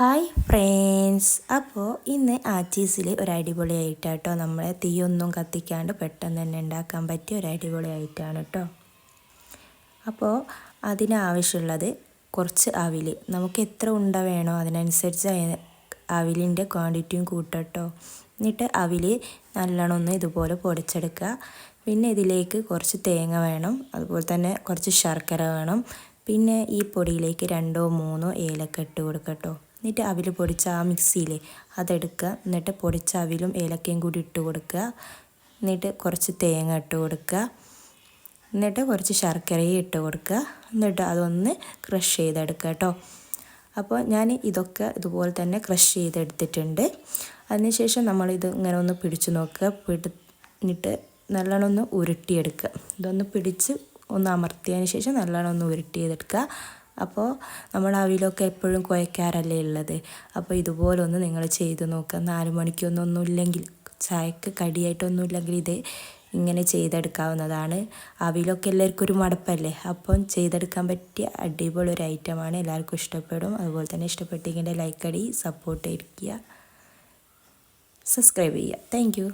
Hi friends അപ്പോൾ ഇന്ന് ആച്ചീസിൽ ഒരു അടിപൊളിയായിട്ടാട്ടോ നമ്മളെ തീയൊന്നും കത്തിക്കാണ്ട് പെട്ടെന്ന് തന്നെ ഉണ്ടാക്കാൻ പറ്റിയ ഒരു അടിപൊളിയായിട്ടാണ് കേട്ടോ അപ്പോൾ അതിനാവശ്യമുള്ളത് കുറച്ച് അവിൽ നമുക്ക് എത്ര ഉണ്ട വേണോ അതിനനുസരിച്ച് അവിലിന്റെ ക്വാണ്ടിറ്റിയും കൂട്ടട്ടോ എന്നിട്ട് അവിൽ നല്ലോണം ഒന്ന് ഇതുപോലെ പൊടിച്ചെടുക്കുക. പിന്നെ ഇതിലേക്ക് കുറച്ച് തേങ്ങ വേണം. അതുപോലെ തന്നെ കുറച്ച് ശർക്കര വേണം. പിന്നെ ഈ പൊടിയിലേക്ക് രണ്ടോ മൂന്നോ ഏലക്ക ഇട്ട് കൊടുക്കട്ടോ എന്നിട്ട് അവിൽ പൊടിച്ച ആ മിക്സിയിൽ അതെടുക്കുക. എന്നിട്ട് പൊടിച്ച അവിലും ഏലക്കയും കൂടി ഇട്ട് കൊടുക്കുക. എന്നിട്ട് കുറച്ച് തേങ്ങ ഇട്ട് കൊടുക്കുക. എന്നിട്ട് കുറച്ച് ശർക്കരയും ഇട്ട് കൊടുക്കുക. എന്നിട്ട് അതൊന്ന് ക്രഷ് ചെയ്തെടുക്കുക കേട്ടോ. അപ്പോൾ ഞാൻ ഇതൊക്കെ ഇതുപോലെ തന്നെ ക്രഷ് ചെയ്തെടുത്തിട്ടുണ്ട്. അതിനുശേഷം നമ്മളിത് ഇങ്ങനെ ഒന്ന് പിടിച്ചു നോക്കുക. പിടിന്നിട്ട് നല്ലോണം ഒന്ന് ഉരുട്ടിയെടുക്കുക. ഇതൊന്ന് പിടിച്ച് ഒന്ന് അമർത്തിയതിന് ശേഷം നല്ലോണം ഒന്ന് ഉരുട്ടിയെടുക്കുക. അപ്പോൾ നമ്മൾ അവിലൊക്കെ എപ്പോഴും കുഴക്കാറല്ലേ ഉള്ളത്. അപ്പോൾ ഇതുപോലൊന്ന് നിങ്ങൾ ചെയ്ത് നോക്കുക നാല് മണിക്കൊന്നൊന്നും ഇല്ലെങ്കിൽ ചായക്ക് കടിയായിട്ടൊന്നും ഇല്ലെങ്കിൽ ഇത് ഇങ്ങനെ ചെയ്തെടുക്കാവുന്നതാണ്. അവിലൊക്കെ എല്ലാവർക്കും ഒരു മടപ്പല്ലേ? അപ്പം ചെയ്തെടുക്കാൻ പറ്റിയ അടിപൊളി ഒരു ഐറ്റമാണ്. എല്ലാവർക്കും ഇഷ്ടപ്പെടും. അതുപോലെ തന്നെ ഇഷ്ടപ്പെട്ടെങ്കിൽ ലൈക്ക് അടി സപ്പോർട്ട് ഇരിക്കുക സബ്സ്ക്രൈബ് ചെയ്യുക. താങ്ക്